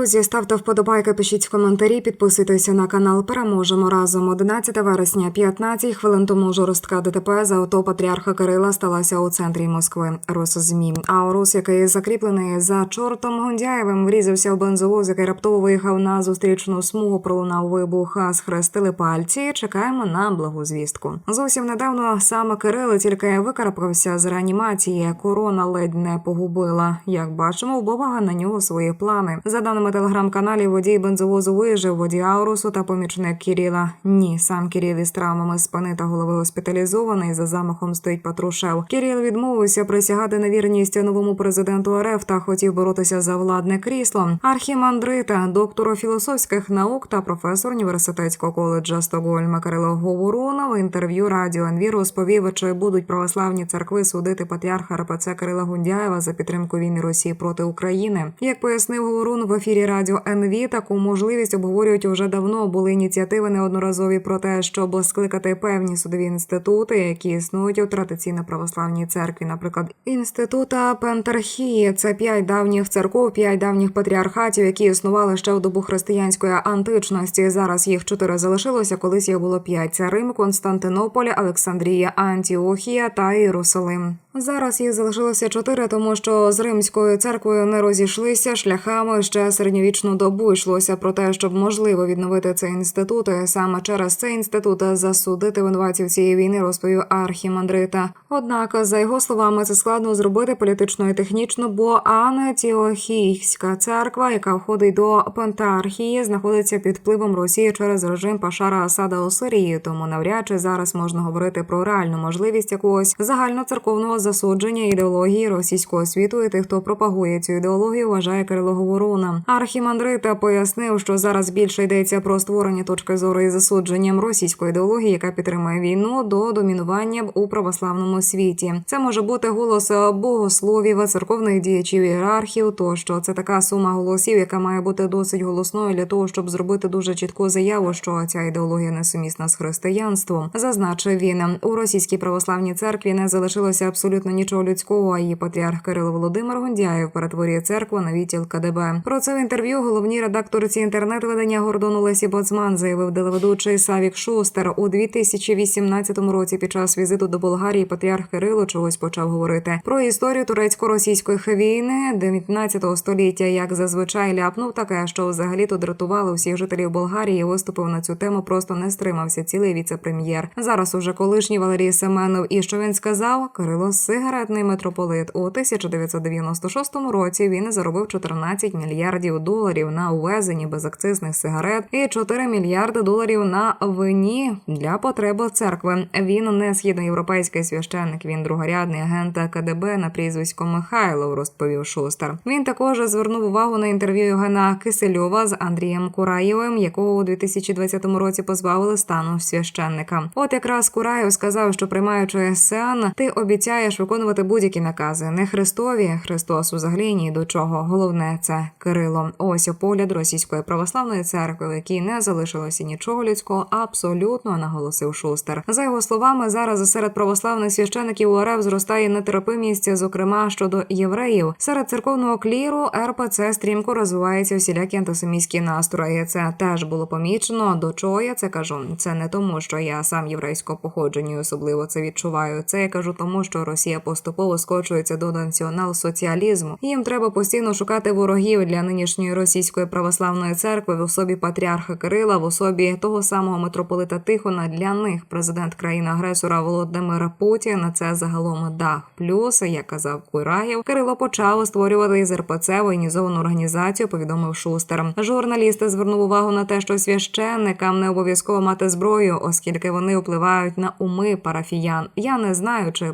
Друзі, ставте вподобайки, пишіть коментарі, підписуйтеся на канал. Переможемо разом. 11 вересня, 15 хвилин тому жорстка ДТП за ото патріарха Кирила сталася у центрі Москви. Росзмі. А Орус, який закріплений за чортом Гундяєвим, врізався в бензовоз, який раптово виїхав на зустрічну смугу. Пролунав вибух. Схрестили пальці. Чекаємо на благу звістку. Зовсім недавно саме Кирил тільки викарабкався з реанімації. Корона ледь не погубила. Як бачимо, у Бобага на нього свої плани. За даними телеграм-каналі, водій бензовозу вижив, водій Аурусу та помічник Кіріла. Ні, сам Кіріл із травмами спини та голови госпіталізований. За замахом стоїть Патрушев. Кіріл відмовився присягати на вірність новому президенту РФ та хотів боротися за владне крісло. Архімандрита, доктор філософських наук та професор університетського коледжа Стокгольма Кирило в інтерв'ю радіо НВ розповів, чи будуть православні церкви судити патріарха РПЦ Кирила Гундяєва за підтримку війни Росії проти України. Як пояснив Говорун в ефірі радіо НВ, таку можливість обговорюють уже давно. Були ініціативи неодноразові про те, щоб скликати певні судові інститути, які існують у традиційно православній церкві, наприклад, інститута Пентархії. Це п'ять давніх церков, п'ять давніх патріархатів, які існували ще у добу християнської античності. Зараз їх чотири залишилося. Колись їх було п'ять: це Рим, Константинополь, Олександрія, Антіохія та Єрусалим. Зараз їх залишилося чотири, тому що з римською церквою не розійшлися шляхами ще середньовічну добу. Йшлося про те, щоб можливо відновити цей інститут. І Саме через цей інститут засудити винуватців цієї війни, розповів архімандрита. Однак, за його словами, це складно зробити політично і технічно, бо Антіохійська церква, яка входить до Пентархії, знаходиться під впливом Росії через режим Пашара Асада у Сирії. Тому навряд чи зараз можна говорити про реальну можливість якогось загальноцерковного засудження ідеології російського світу і тих, хто пропагує цю ідеологію, вважає Кирило Говоруна. Архімандрита пояснив, що зараз більше йдеться про створення точки зору із засудженням російської ідеології, яка підтримує війну до домінування у православному світі. Це може бути голос богословів, церковних діячів, ієрархів. Тощо це така сума голосів, яка має бути досить голосною для того, щоб зробити дуже чітку заяву, що ця ідеологія несумісна з християнством. Зазначив він у російській православній церкві не залишилося абсолютно нічого людського. А її патріарх Кирило Володимир Гундяєв перетворює церкву на відділ КДБ. Про це в інтерв'ю головній редакторці інтернет-видання Гордону Лесі Боцман заявив телеведучий Савік Шустер у 2018 році. Під час візиту до Болгарії патріарх Кирило чогось почав говорити про історію турецько-російської війни 19 століття. Як зазвичай ляпнув таке, що взагалі то дратували усіх жителів Болгарії. Виступив на цю тему, просто не стримався. Цілий віце-прем'єр. Зараз уже колишній Валерій Семенов. І що він сказав? Кирило сигаретний митрополит у 1996 році. Він заробив 14 мільярдів доларів на увезенні безакцизних сигарет і 4 мільярди доларів на вині для потреби церкви. Він не східноєвропейський священник. Він другорядний агент КДБ на прізвисько Михайлов, розповів Шустер. Він також звернув увагу на інтерв'ю Євгена Кисельова з Андрієм Кураєвим, якого у 2020 році позбавили стану священника. От якраз Кураєв сказав, що приймаючи СЕАН, ти обіцяєш виконувати будь-які накази. Не Христові, Христос взагалі ні до чого. Головне це Кирило. Ось погляд російської православної церкви, в якій не залишилося нічого людського, абсолютно наголосив Шустер. За його словами, зараз серед православних священиків УРФ зростає нетерпимість, зокрема щодо євреїв. Серед церковного кліру РПЦ стрімко розвиваються всілякі антисемітські настрої. Це теж було помічено. До чого я це кажу? Це не тому, що я сам єврейського походження, особливо це відчуваю. Це я кажу тому, що Росія поступово скочується до націонал-соціалізму. Їм треба постійно шукати ворогів для нинішньої російської православної церкви в особі патріарха Кирила, в особі того самого митрополита Тихона. Для них президент країни-агресора Володимир Путін. Це загалом дах. Плюс, як казав Кураєв, Кирило почав створювати із РПЦ воєнізовану організацію. Повідомив Шустер. Журналісти звернув увагу на те, що священникам не обов'язково мати зброю, оскільки вони впливають на уми парафіян. Я не знаю, чи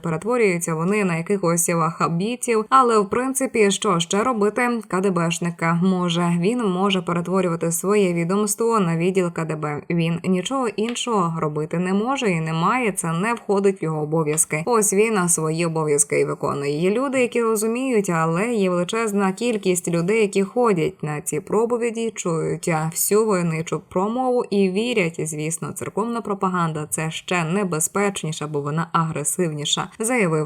перетворюються вони на якихось вахабітів, але в принципі, що ще робити КДБшника може він може перетворювати своє відомство на відділ КДБ. Він нічого іншого робити не може і не має. Це не входить в його обов'язки. Ось він на свої обов'язки і виконує. Є люди, які розуміють, але є величезна кількість людей, які ходять на ці проповіді, чують всю воєничу промову і вірять. Звісно, церковна пропаганда це ще небезпечніша, бо вона агресивніша, заявив